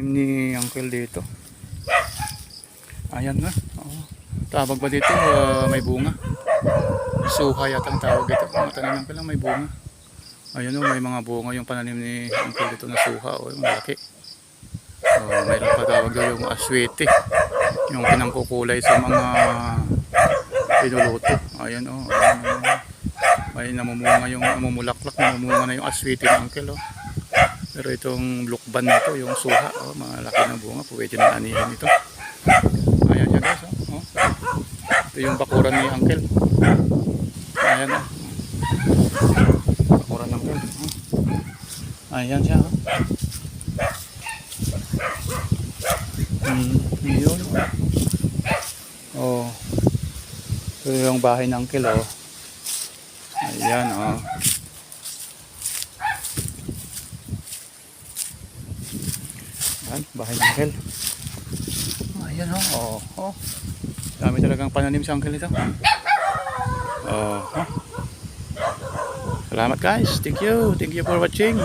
ni Uncle dito. Ayan nga. Oo. Tawag ba dito? ah, may bunga. Suha yata ang tawag dito. Mga tanim ko lang may bunga. Ayan o, may mga bunga yung pananim ni Uncle dito na suha. O, yung malaki. Oh, mayroon pa tawag daw yung aswete. Yung pinangkukulay sa mga pinuluto. Ayan o. ayan, o. May namumunga yung namumulaklak. Namumunga na yung aswete ni Uncle o. Pero itong lukban na ito, yung suha, oh, malaki na bunga, pwede na anihin ito. Ayan siya guys, oh. oh. Ito yung bakuran ni Uncle. Ayan oh. Bakuran ng Uncle. Oh. Ayan siya, oh. Hmm, yun. Oh. Ito yung bahay ng Uncle, oh. Ayan, oh. Ayan, bahay ng Uncle. Ayan o. Oh, oh. Dami talagang pananim sa Uncle ito. Oh, oh. Salamat guys. Thank you. Thank you for watching.